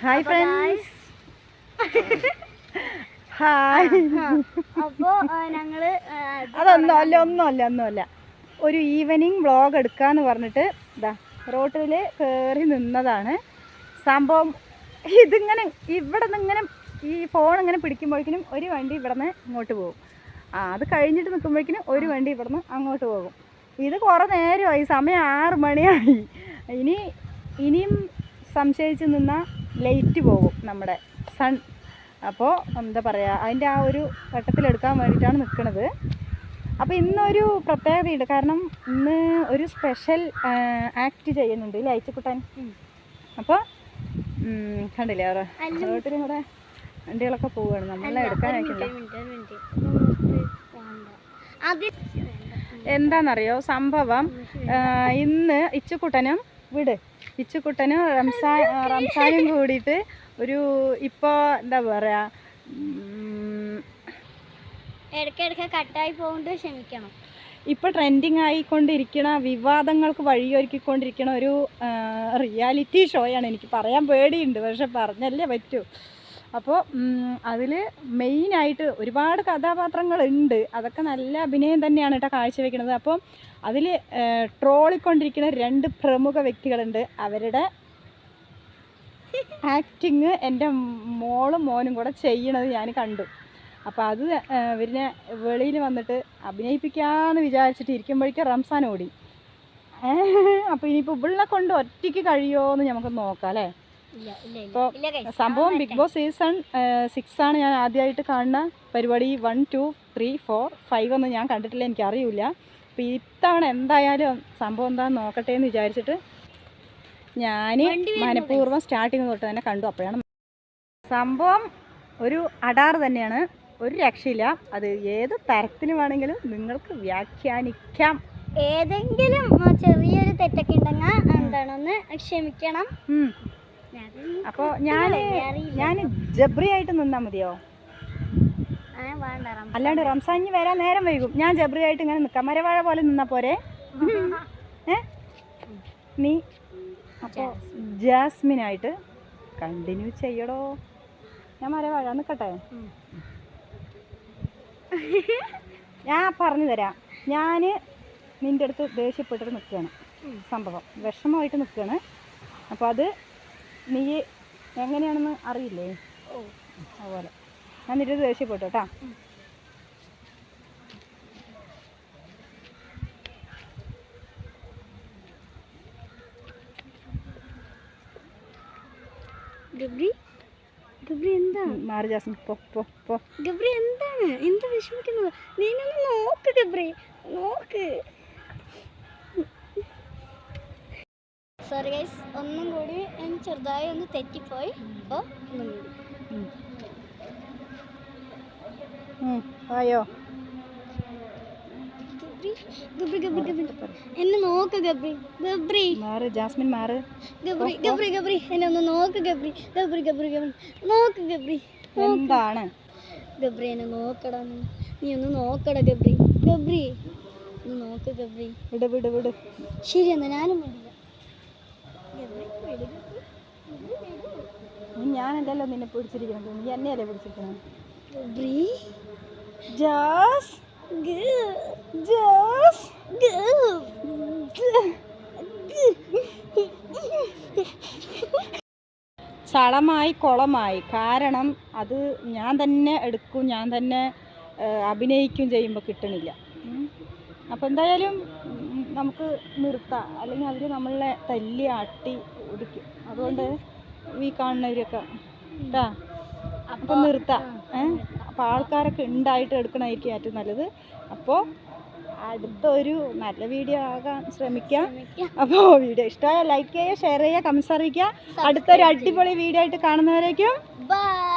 Hi friends hi അപ്പോ ഞങ്ങൾ അല്ല ഒന്നുമല്ല ഒന്നുമല്ല. ഒരു ഈവനിങ് വ്ളോഗ് എടുക്കാന്ന് പറഞ്ഞിട്ട് ഇതാ റോട്ടിൽ കയറി നിന്നതാണ്. സംഭവം ഇതിങ്ങനെ ഇവിടെ നിന്ന് ഇങ്ങനെ ഈ ഫോൺ ഇങ്ങനെ പിടിക്കുമ്പോഴേക്കിനും ഒരു വണ്ടി ഇവിടെ നിന്ന് ഇങ്ങോട്ട് പോകും. ആ അത് കഴിഞ്ഞിട്ട് നിൽക്കുമ്പോഴേക്കിനും ഒരു വണ്ടി ഇവിടെ നിന്ന് അങ്ങോട്ട് പോകും. ഇത് കുറേ നേരമായി സമയം ആറ് മണിയായി. ഇനി ഇനിയും സംശയിച്ച് നിന്നാൽ ലൈറ്റ് പോകും നമ്മുടെ സൺ അപ്പോൾ എന്താ പറയുക അതിന്റെ ആ ഒരു ഘട്ടത്തിലെടുക്കാൻ വേണ്ടിയിട്ടാണ് നിൽക്കുന്നത് അപ്പോൾ ഇന്നൊരു പ്രത്യേകതയുണ്ട്. കാരണം ഇന്ന് ഒരു സ്പെഷ്യൽ ആക്ട് ചെയ്യുന്നുണ്ട് ഇല്ലേ അയച്ചുക്കുട്ടാൻ? അപ്പോൾ കണ്ടില്ലേ അവർ വീട്ടിലും റോട്ടിലും കൂടെ വണ്ടികളൊക്കെ പോവുകയാണ്. നമ്മളെ എടുക്കാനായിട്ടില്ല എന്താണെന്നറിയോ സംഭവം ഇന്ന് ഇച്ചുക്കുട്ടനും വിട്. ഇച്ചുക്കുട്ടനും റംസാൻ റംസാനും കൂടിയിട്ട് ഒരു ഇപ്പോൾ എന്താ പറയുക ഇടയ്ക്കിടയ്ക്ക് കട്ടായി പോകുന്നത് ക്ഷമിക്കണം. ഇപ്പോൾ ട്രെൻഡിങ് ആയിക്കൊണ്ടിരിക്കണ വിവാദങ്ങൾക്ക് വഴിയൊരുക്കിക്കൊണ്ടിരിക്കണ ഒരു റിയാലിറ്റി ഷോയാണ് എനിക്ക് പറയാൻ പേടിയുണ്ട് പക്ഷെ പറഞ്ഞല്ലേ പറ്റൂ. അപ്പോൾ അതിൽ മെയിനായിട്ട് ഒരുപാട് കഥാപാത്രങ്ങളുണ്ട്. അതൊക്കെ നല്ല അഭിനയം തന്നെയാണ് കേട്ടോ കാഴ്ചവെക്കുന്നത് അപ്പം അതിൽ ട്രോളിക്കൊണ്ടിരിക്കുന്ന രണ്ട് പ്രമുഖ വ്യക്തികളുണ്ട്. അവരുടെ ആക്ടിങ് എന്റെ മോളും മോനും കൂടെ ചെയ്യണത് ഞാൻ കണ്ടു. അപ്പോൾ അത് ഇവരിനെ വെളിയിൽ വന്നിട്ട് അഭിനയിപ്പിക്കാമെന്ന് വിചാരിച്ചിട്ട് ഇരിക്കുമ്പോഴേക്കും റംസാൻ ഓടി. അപ്പോൾ ഇനിയിപ്പോൾ ഇവിടെ കൊണ്ട് ഒറ്റയ്ക്ക് കഴിയുമോ എന്ന് നമുക്ക് നോക്കാം അല്ലേ? ഇപ്പൊ സംഭവം ബിഗ് ബോസ് സീസൺ സിക്സ് ആണ് ഞാൻ ആദ്യമായിട്ട് കാണുന്ന പരിപാടി. One two three four five ഒന്നും ഞാൻ കണ്ടിട്ടില്ല എനിക്കറിയില്ല. അപ്പോൾ ഇത്തവണ എന്തായാലും സംഭവം എന്താണെന്ന് നോക്കട്ടെ എന്ന് വിചാരിച്ചിട്ട് ഞാൻ മനഃപൂർവം സ്റ്റാർട്ടിങ് തൊട്ട് തന്നെ കണ്ടു. അപ്പോഴാണ് സംഭവം ഒരു അടാർ തന്നെയാണ്. ഒരു രക്ഷയില്ല. അത് ഏത് തരത്തിൽ വേണമെങ്കിലും നിങ്ങൾക്ക് വ്യാഖ്യാനിക്കാം. ഏതെങ്കിലും ചെറിയൊരു തെറ്റൊക്കെ ഉണ്ടെങ്കിൽ എന്താണെന്ന് ക്ഷമിക്കണം. അപ്പോൾ ഞാൻ ഞാൻ ഞാൻ ജബ്രി ആയിട്ട് നിന്നാൽ മതിയോ. അല്ലാണ്ട് റംസാനി വരാൻ നേരം വൈകും. ഞാൻ ജബ്രി ആയിട്ട് ഇങ്ങനെ നിൽക്കാം മരവാഴ പോലെ നിന്നാ പോരെ? ഏ? നീ? അപ്പോൾ ജാസ്മിനായിട്ട് കണ്ടിന്യൂ ചെയ്യടോ. ഞാൻ മരവാഴ നിൽക്കട്ടെ ഞാൻ പറഞ്ഞു തരാം. ഞാൻ നിന്റെ അടുത്ത് ദേഷ്യപ്പെട്ടിട്ട് നിൽക്കുകയാണ് സംഭവം. വിഷമമായിട്ട് നിൽക്കുകയാണ് അപ്പോൾ അത് നീ എങ്ങനെയാണെന്ന് അറിയില്ലേ? ഓ. അതുപോലെ. ഞാൻ നിന്റെ ദേഷ്യപ്പെട്ടു കേട്ടോ. ഗബ്രി? ഗബ്രി എന്താ? മാറി ജാസ്മിൻ പോ പോ പോ. ഗബ്രി എന്താണ്? എന്ത് വിഷമിക്കുന്നത്? നീ നോക്ക് ഗബ്രി. നോക്ക്. സോറി ഗൈസ് ഒന്നും കൂടി ഞാൻ ചെറുതായി ഒന്ന് തെറ്റിപ്പോയി. അപ്പോൾ ഒന്നും കൂടി. ആയോ? ഗബ്രി ഗബ്രി ഗബ്രി എന്നെ നോക്ക് ഗബ്രി ഗബ്രി. മാറ് ജാസ്മിൻ മാറ്. ഗബ്രി ഗബ്രി ഗബ്രി. എന്നെ ഒന്ന് നോക്ക് ഗബ്രി ഗബ്രി ഗബ്രി ഗബ്രി. നോക്ക് ഗബ്രി എന്താണ്? ഗബ്രി എന്നെ നോക്കടാ നീ. ഒന്ന് നോക്കടാ ഗബ്രി ഗബ്രി. ഒന്ന് നോക്ക് ഗബ്രി. വിട് വിട് വിട്. ശരി എന്നാ ഞാനും വേണ്ടില്ല ഗബ്രി വിട് ഗബ്രി. നീ ഞാനല്ലല്ലോ നിന്നെ പിടിച്ചിരിക്കുന്നത്. നീ എന്നെയല്ലേ പിടിച്ചിരിക്കുന്നത്? ജാസ്. ചളമായി കുളമായി. കാരണം അത് ഞാൻ തന്നെ എടുക്കും ഞാൻ തന്നെ അഭിനയിക്കും ചെയ്യുമ്പോൾ കിട്ടണില്ല. അപ്പോൾ എന്തായാലും നമുക്ക് നിർത്താം. അല്ലെങ്കിൽ അവർ നമ്മളെ തല്ലി ആട്ടി ഒടിക്കും അതുകൊണ്ട് ഈ കാണുന്നവരൊക്കെ കേട്ടാ അപ്പം നിർത്താം. ഏഹ് അപ്പോൾ ആൾക്കാരൊക്കെ ഉണ്ടായിട്ട് എടുക്കണമായിരിക്കും ഏറ്റവും നല്ലത്. അപ്പോൾ അടുത്തൊരു നല്ല വീഡിയോ ആകാൻ ശ്രമിക്കാം. അപ്പോൾ വീഡിയോ ഇഷ്ടമായ ലൈക്ക് ചെയ്യുക ഷെയർ ചെയ്യുക കമൻസ് അറിയിക്കുക. അടുത്തൊരു അടിപൊളി വീഡിയോ ആയിട്ട് കാണുന്നവരേക്കും Bye.